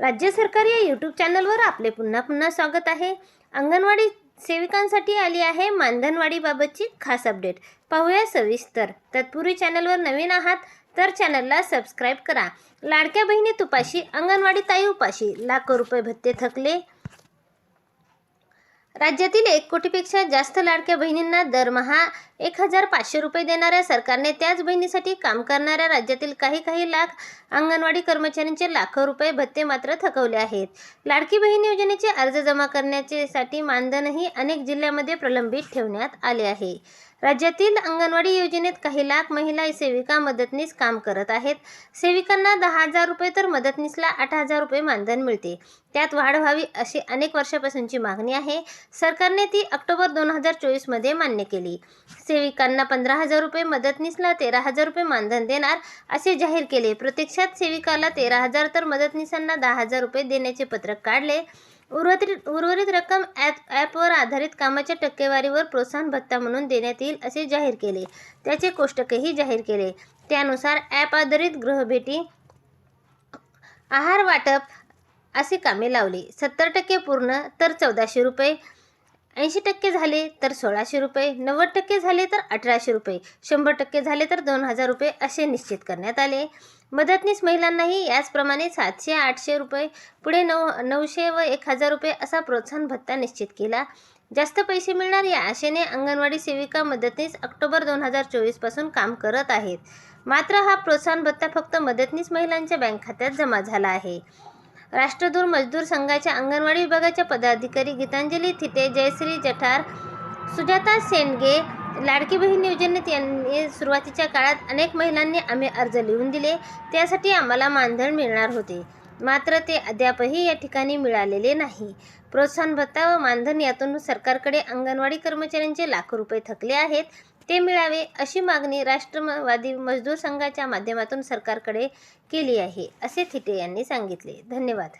राज्य सरकार या यूट्यूब चॅनलवर आपले पुन्हा पुन्हा स्वागत आहे. अंगणवाडी सेविकांसाठी आली आहे मानधनवाडीबाबतची खास अपडेट पाहूया सविस्तर. तत्पूर्वी चॅनलवर नवीन आहात तर चॅनलला सबस्क्राईब करा. लाडक्या बहिणी तुपाशी अंगणवाडी ताई उपाशी. लाखो रुपये भत्ते थकले. राज्यातील एक कोटीपेक्षा जास्त लाडक्या बहिणींना दरमहा एक हजार पाचशे रुपये देणाऱ्या सरकारने त्याच बहिणीसाठी काम करणाऱ्या राज्यातील काही काही लाख अंगणवाडी कर्मचाऱ्यांचे लाखो रुपये भत्ते मात्र थकवले आहेत. लाडकी बहीण योजनेचे अर्ज जमा करण्याचे साठी मानधनही अनेक जिल्ह्यामध्ये प्रलंबित ठेवण्यात आले आहे. राज्यातील अंगणवाडी योजनेत काही लाख महिला सेविका मदतनीस काम करत आहेत. सेविकांना दहा हजार रुपये तर मदतनीसला आठ हजार रुपये मानधन मिळते. त्यात वाढ व्हावी अशी अनेक वर्षापासूनची मागणी आहे. सरकारने ती ऑक्टोबर दोन हजार चोवीसमध्ये मान्य केली. सेविकांना पंधरा हजार रुपये मदतनीसला तेरा हजार रुपये मानधन देणार असे जाहीर केले. प्रत्यक्षात सेविकाला तेरा हजार तर मदतनीसांना दहा हजार रुपये देण्याचे पत्रक काढले. उर्वरित उर्वरित रक्कम ॲप ॲपवर आधारित कामाच्या टक्केवारीवर प्रोत्साहन भत्ता म्हणून देण्यात येईल असे जाहीर केले. त्याचे कोष्टकही जाहीर केले. त्यानुसार ॲप आधारित गृहभेटी आहार वाटप असे कामे लावली. सत्तर टक्के पूर्ण तर चौदाशे रुपये ऐंशी टक्के झाले तर सोळाशे रुपये नव्वद टक्के झाले तर अठराशे रुपये शंभर टक्के झाले तर दोन हजार रुपये असे निश्चित करण्यात आले. मदतनीस महिलांनाही याचप्रमाणे सातशे आठशे रुपये पुढे नऊ नऊशे व एक हजार रुपये असा प्रोत्साहन भत्ता निश्चित केला. जास्त पैसे मिळणार या आशेने अंगणवाडी सेविका मदतनीस ऑक्टोबर दोन हजार चोवीसपासून काम करत आहेत. मात्र हा प्रोत्साहन भत्ता फक्त मदतनीस महिलांच्या बँक खात्यात जमा झाला आहे. राष्ट्रदूर मजदूर संघाच्या अंगणवाडी विभागाच्या पदाधिकारी गीतांजली थिते जयश्री जठार सुजाता सेंडगे लाडकी बहीण योजनेत यांनी सुरुवातीच्या काळात अनेक महिलांनी आम्ही अर्ज लिहून दिले. त्यासाठी आम्हाला मानधन मिळणार होते. मात्र ते अद्यापही या ठिकाणी मिळालेले नाही. प्रोत्साहन भत्ता व मानधन यातून सरकारकडे अंगणवाडी कर्मचाऱ्यांचे लाखो रुपये थकले आहेत. ते मिळावे अशी मागणी राष्ट्रवादी मजदूर संघाच्या माध्यमातून सरकारकडे केली आहे असे थिटे यांनी सांगितले. धन्यवाद.